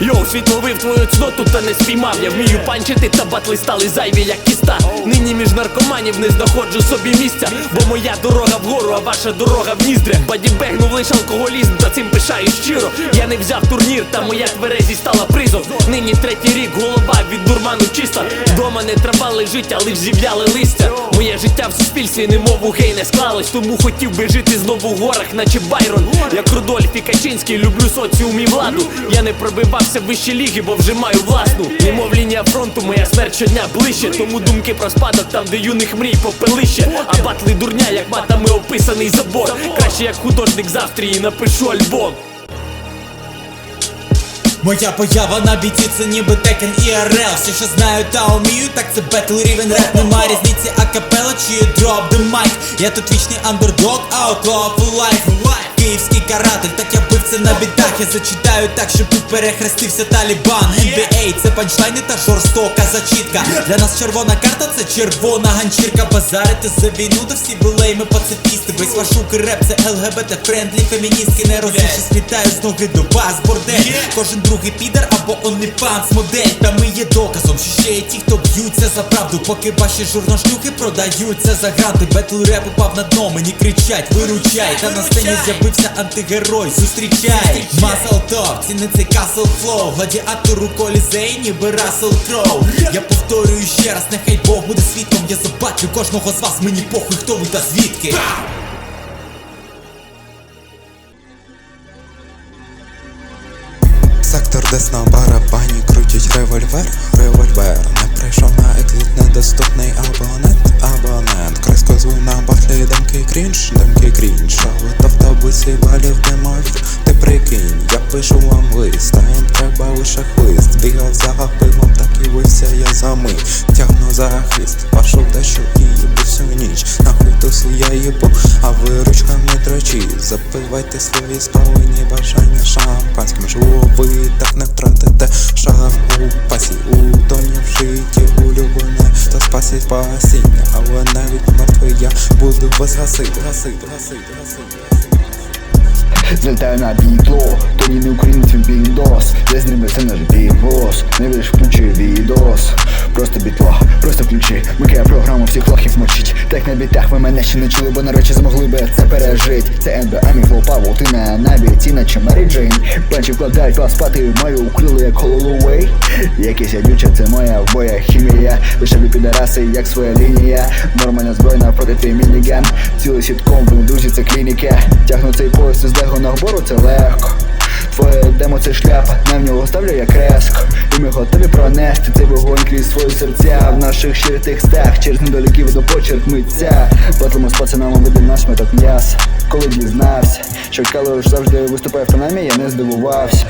Йоу, світ ловив твою цноту, та не спіймав. Я вмію панчити, та батли стали зайві, як кіста. Нині між наркоманів не знаходжу собі місця Бо моя дорога вгору, а ваша дорога в ніздрях. Бадібегнув лиш алкоголізм, та цим пишаю щиро. Я не взяв турнір, та моя тверезість стала призом Нині третій рік, голова від дурману чиста. Дома не трава лежить, а лиш зів'яли листя. Моє життя в суспільстві, немов у гей не склалось. Тому хотів би жити знову в горах, наче Байрон. Як Рудольф і Качинський, люблю соціум і владу. Я не пробивався в вищі ліги, бо вже маю власну. Немов лінія фронту, моя смерть щодня ближче. Тому думки про спадок там, де юних мрій попелище. А батли дурня, як матами описаний забор. Краще як художник з Австрії напишу альбом Моя поява на біті це ніби текен і РЛ Все, що знаю та умію, так це бетл рівень реп Нема різниці акапела чи дроп the mic. Я тут вічний андердог, outlaw for life. Київський каратель, так я бив на бітах. Я зачитаю так, щоб тут перехрестився Талібан. NBA це панчлайни та жорстока зачітка. Для нас червона карта це червона ганчірка. Базарити за війну, та всі були ми пацифісти. Весь ваш ук і реп це ЛГБТ френдлі феміністки. Не розумієш, слітаю з ноги до вас, бордель. Кожен другий підер або OnlyFans модель. Та ми є доказом, що ще є ті, хто б'ються за правду. Поки ваші журношлюхи продаються за гранти. Бетл реп упав на дно, мені кричать, виручай. Та на сцені з'явився антигерой, зустрічай Масл топ, ціни цей касл флоу Гладіатору колізей, ніби Рассел Кроу Я повторюю ще раз, нехай Бог буде свідком. Я забатлю кожного з вас, мені похуй, хто ви та звідки. Сектор десь на барабані крутять револьвер, револьвер Не прийшов на ексит недоступний абонент, абонент. Криско звук на батлі, демки крінж, демки крінж А от в автобусі Ти прикинь, я пишу вам лист, а їм треба лише хлист Бігав за пивом, так і вився я за мить. Тягну за хвіст, вашу вдачу і їбу всю ніч. Нахуй тусу я їбу, а ви ручками дрочі Запивайте свої спалені бажання шампанським. Живу ви так не втратите шаг у пасі. У доні в житті улюблене, то спасі спасіння. Але навіть мертвий я буду вас гасити, гасити, гасити, гасити Злітаю на бітло, то ні не українець він піндос Я з ними це наш бігос, Не виш включи всіх лохів мочить. Так на бітах ви мене ще не чули, бо на речі змогли би це пережить Це флоу Павло, ти на набіті, наче Мері Джейн. Панчі вкладають вас спати, маю укрили як Хололуей. Якийсь ядюча, це моя боя хімія. Лише ви підараси, як своя лінія. Нормальна збройна проти твій мініган Цілий сітком, ви друзі, це клініка Тягну цей пояс із лего нагору, це легко Твоє демо це шляпа, на в нього ставлю я креску І ми готові пронести цей вогонь крізь свої серця. В наших щирих текстах через недоліків до почерк митця. Батлимо з пацанами види наш метод м'яса. Коли дізнався, що Калош завжди виступає в панамі, я не здивувався